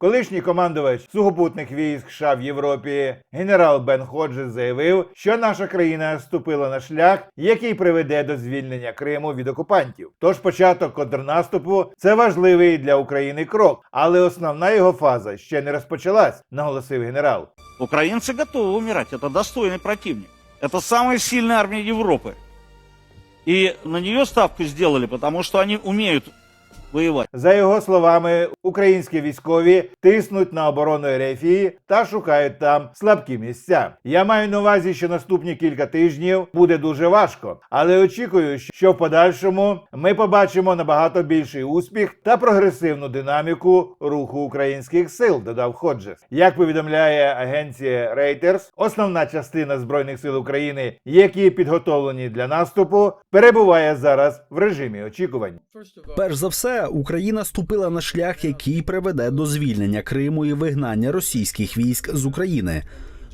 Колишній командувач сухопутних військ США в Європі генерал Бен Ходжес заявив, що наша країна ступила на шлях, який приведе до звільнення Криму від окупантів. Тож початок контрнаступу це важливий для України крок, але основна його фаза ще не розпочалась, наголосив генерал. Украинцы готовы умирать. Это достойный противник. Это самая сильная армия Европы. И на нее ставку сделали, потому что они умеют воевать. За його словами, українські військові тиснуть на оборону Ерефії та шукають там слабкі місця. Я маю на увазі, що наступні кілька тижнів буде дуже важко, але очікую, що в подальшому ми побачимо набагато більший успіх та прогресивну динаміку руху українських сил. Додав Ходжес. Як повідомляє агенція Reuters, основна частина збройних сил України, які підготовлені для наступу, перебуває зараз в режимі очікувань. Перш за все, Україна ступила на шлях, який приведе до звільнення Криму і вигнання російських військ з України.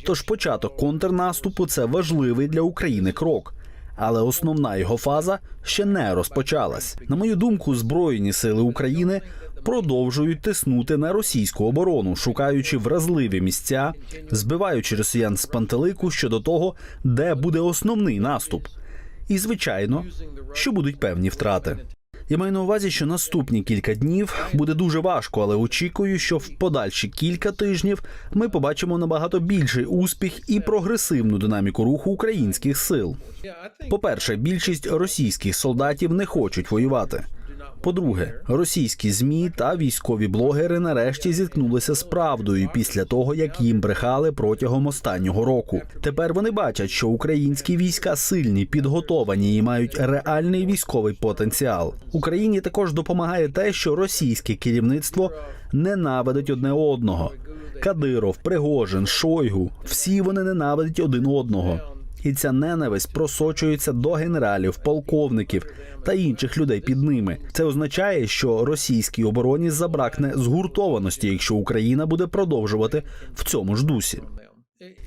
Тож початок контрнаступу це важливий для України крок. Але основна його фаза ще не розпочалась. На мою думку, збройні сили України продовжують тиснути на російську оборону, шукаючи вразливі місця, збиваючи росіян з пантелику щодо того, де буде основний наступ. І звичайно, що будуть певні втрати. Я маю на увазі, що наступні кілька днів буде дуже важко, але очікую, що в подальші кілька тижнів ми побачимо набагато більший успіх і прогресивну динаміку руху українських сил. По-перше, більшість російських солдатів не хочуть воювати. По-друге, російські змі та військові блогери нарешті зіткнулися з правдою після того, як їм брехали протягом останнього року. Тепер вони бачать, що українські війська сильні, підготовані і мають реальний військовий потенціал. Україні також допомагає те, що російське керівництво ненавидить одне одного. Кадиров, Пригожин, Шойгу всі вони ненавидять один одного. І ця ненависть просочується до генералів, полковників та інших людей під ними. Це означає, що російській обороні забракне згуртованості, якщо Україна буде продовжувати в цьому ж дусі.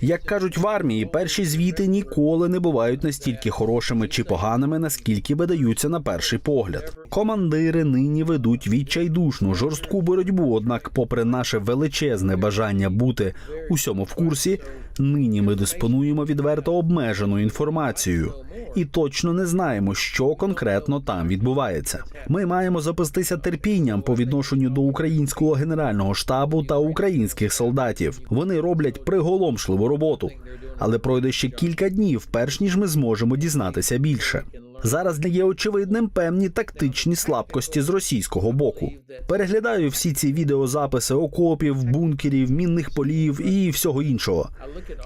Як кажуть в армії, перші звіти ніколи не бувають настільки хорошими чи поганими, наскільки видаються на перший погляд. Командири нині ведуть відчайдушну жорстку боротьбу. Однак, попри наше величезне бажання бути усьому в курсі, нині ми диспонуємо відверто обмеженою інформацією і точно не знаємо, що конкретно там відбувається. Ми маємо запастися терпінням по відношенню до українського генерального штабу та українських солдатів. Вони роблять приголомшливу роботу, але пройде ще кілька днів, перш ніж ми зможемо дізнатися більше. Зараз не є очевидним певні тактичні слабкості з російського боку. Переглядаю всі ці відеозаписи окопів, бункерів, мінних полів і всього іншого.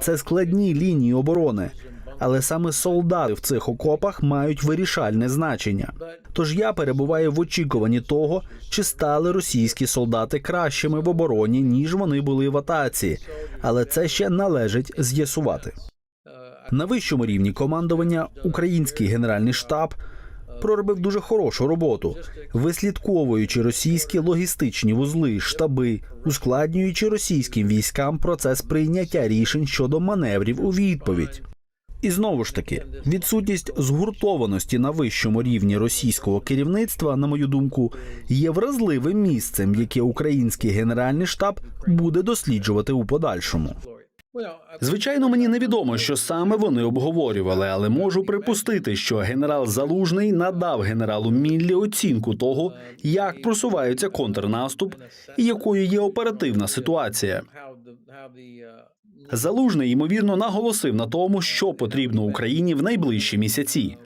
Це складні лінії оборони. Але саме солдати в цих окопах мають вирішальне значення. Тож я перебуваю в очікуванні того, чи стали російські солдати кращими в обороні, ніж вони були в атаці, але це ще належить з'ясувати. На вищому рівні командування український генеральний штаб проробив дуже хорошу роботу, вислідковуючи російські логістичні вузли, штаби, ускладнюючи російським військам процес прийняття рішень щодо маневрів у відповідь. І знову ж таки, відсутність згуртованості на вищому рівні російського керівництва, на мою думку, є вразливим місцем, яке український генеральний штаб буде досліджувати у подальшому. Звичайно, мені невідомо, що саме вони обговорювали, але можу припустити, що генерал Залужний надав генералу Міллі оцінку того, як просувається контрнаступ і якою є оперативна ситуація. Залужний ймовірно наголосив на тому, що потрібно Україні в найближчі місяці.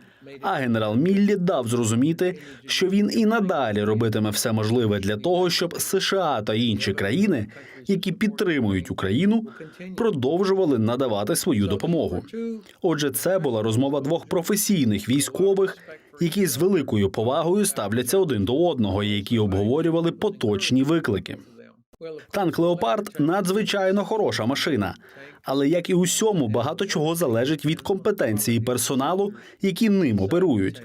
А генерал Міллі дав зрозуміти, що він і надалі робитиме все можливе для того, щоб США та інші країни, які підтримують Україну, продовжували надавати свою допомогу. Отже, це була розмова двох професійних військових, які з великою повагою ставляться один до одного, і які обговорювали поточні виклики. Танк Леопард надзвичайно хороша машина, але як і усьому, багато чого залежить від компетенції персоналу, які ним оперують,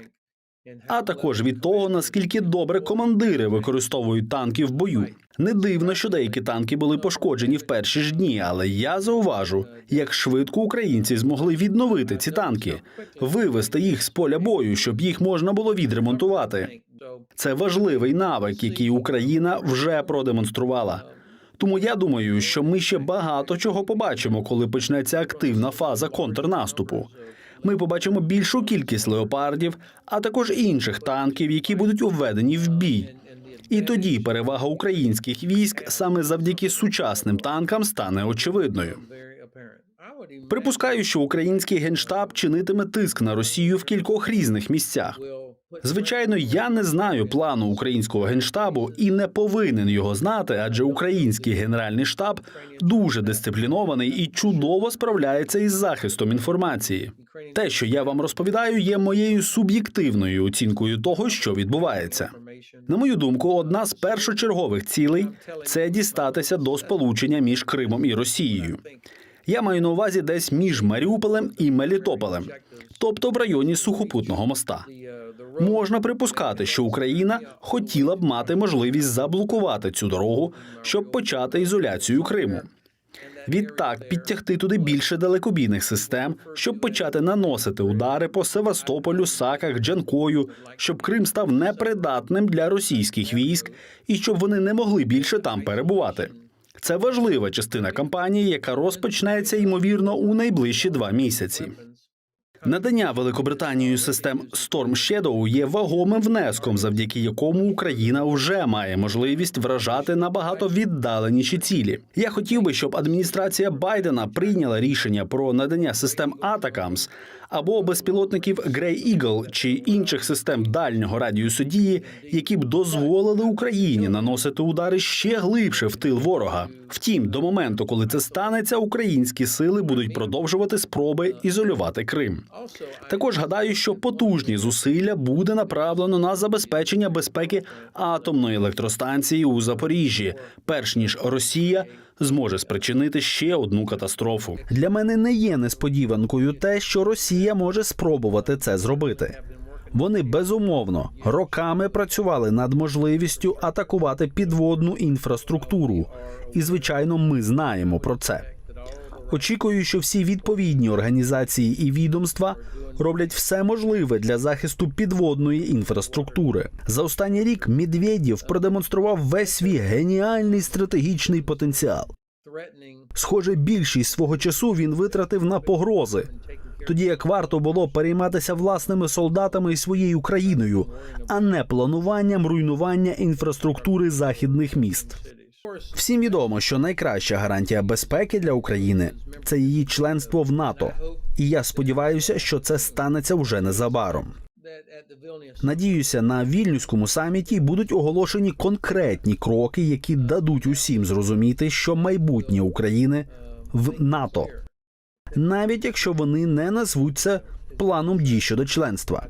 а також від того, наскільки добре командири використовують танки в бою. Не дивно, що деякі танки були пошкоджені в перші ж дні, але я зауважу, як швидко українці змогли відновити ці танки, вивести їх з поля бою, щоб їх можна було відремонтувати. Це важливий навик, який Україна вже продемонструвала. Тому я думаю, що ми ще багато чого побачимо, коли почнеться активна фаза контрнаступу. Ми побачимо більшу кількість леопардів, а також інших танків, які будуть введені в бій. І тоді перевага українських військ саме завдяки сучасним танкам стане очевидною. Припускаю, що український генштаб чинитиме тиск на Росію в кількох різних місцях. Звичайно, я не знаю плану українського генштабу і не повинен його знати, адже український генеральний штаб дуже дисциплінований і чудово справляється із захистом інформації. Те, що я вам розповідаю, є моєю суб'єктивною оцінкою того, що відбувається. На мою думку, одна з першочергових цілей це дістатися до сполучення між Кримом і Росією. Я маю на увазі десь між Маріуполем і Мелітополем, тобто в районі сухопутного моста. Можна припускати, що Україна хотіла б мати можливість заблокувати цю дорогу, щоб почати ізоляцію Криму. Відтак підтягти туди більше далекобійних систем, щоб почати наносити удари по Севастополю, Саках, Джанкою, щоб Крим став непридатним для російських військ і щоб вони не могли більше там перебувати. Це важлива частина кампанії, яка розпочнеться ймовірно у найближчі два місяці. Надання Великобританією систем Storm Shadow є вагомим внеском, завдяки якому Україна вже має можливість вражати набагато віддаленіші цілі. Я хотів би, щоб адміністрація Байдена прийняла рішення про надання систем Атакамс або безпілотників Grey Eagle чи інших систем дальнього радіусу дії, які б дозволили Україні наносити удари ще глибше в тил ворога. Втім, до моменту, коли це станеться, українські сили будуть продовжувати спроби ізолювати Крим. Також гадаю, що потужні зусилля буде направлено на забезпечення безпеки атомної електростанції у Запоріжжі, перш ніж Росія зможе спричинити ще одну катастрофу. Для мене не є несподіванкою те, що Росія може спробувати це зробити. Вони безумовно роками працювали над можливістю атакувати підводну інфраструктуру, і звичайно, ми знаємо про це. Очікую, що всі відповідні організації і відомства роблять все можливе для захисту підводної інфраструктури. За останній рік Медведєв продемонстрував весь свій геніальний стратегічний потенціал. Схоже, більшість свого часу він витратив на погрози, тоді як варто було перейматися власними солдатами і своєю країною, а не плануванням руйнування інфраструктури західних міст. Всім відомо, що найкраща гарантія безпеки для України це її членство в НАТО. І я сподіваюся, що це станеться вже незабаром. Надіюся, на вільнюському саміті будуть оголошені конкретні кроки, які дадуть усім зрозуміти, що майбутнє України в НАТО, навіть якщо вони не назвуть це планом дій щодо членства.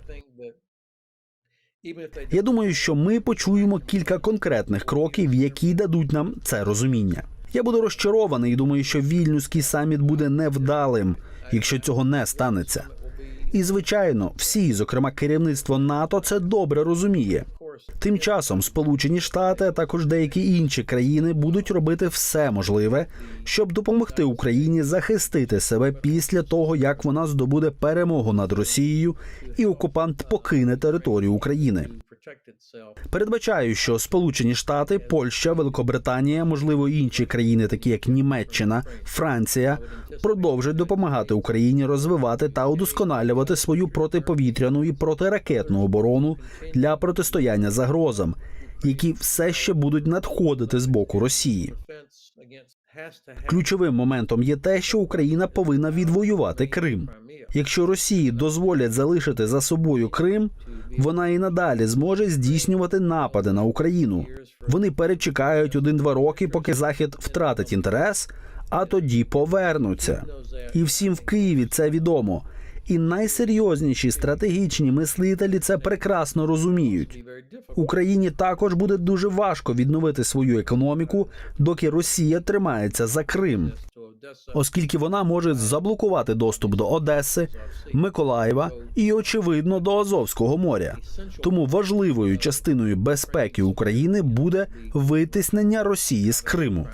Я думаю, що ми почуємо кілька конкретних кроків, які дадуть нам це розуміння. Я буду розчарований і думаю, що вільнюський саміт буде невдалим, якщо цього не станеться. І звичайно, всі, зокрема керівництво НАТО, це добре розуміє. Тим часом Сполучені Штати, а також деякі інші країни будуть робити все можливе, щоб допомогти Україні захистити себе після того, як вона здобуде перемогу над Росією і окупант покине територію України. Передбачаю, що Сполучені Штати, Польща, Великобританія, можливо, інші країни, такі як Німеччина, Франція, продовжать допомагати Україні розвивати та удосконалювати свою протиповітряну і протиракетну оборону для протистояння загрозам, які все ще будуть надходити з боку Росії. Ключовим моментом є те, що Україна повинна відвоювати Крим. Якщо Росії дозволять залишити за собою Крим, вона і надалі зможе здійснювати напади на Україну. Вони перечекають один-два роки, поки Захід втратить інтерес, а тоді повернуться. І всім в Києві це відомо. І найсерйозніші стратегічні мислителі це прекрасно розуміють. Україні також буде дуже важко відновити свою економіку, доки Росія тримається за Крим, оскільки вона може заблокувати доступ до Одеси, Миколаєва і, очевидно, до Азовського моря. Тому важливою частиною безпеки України буде витиснення Росії з Криму.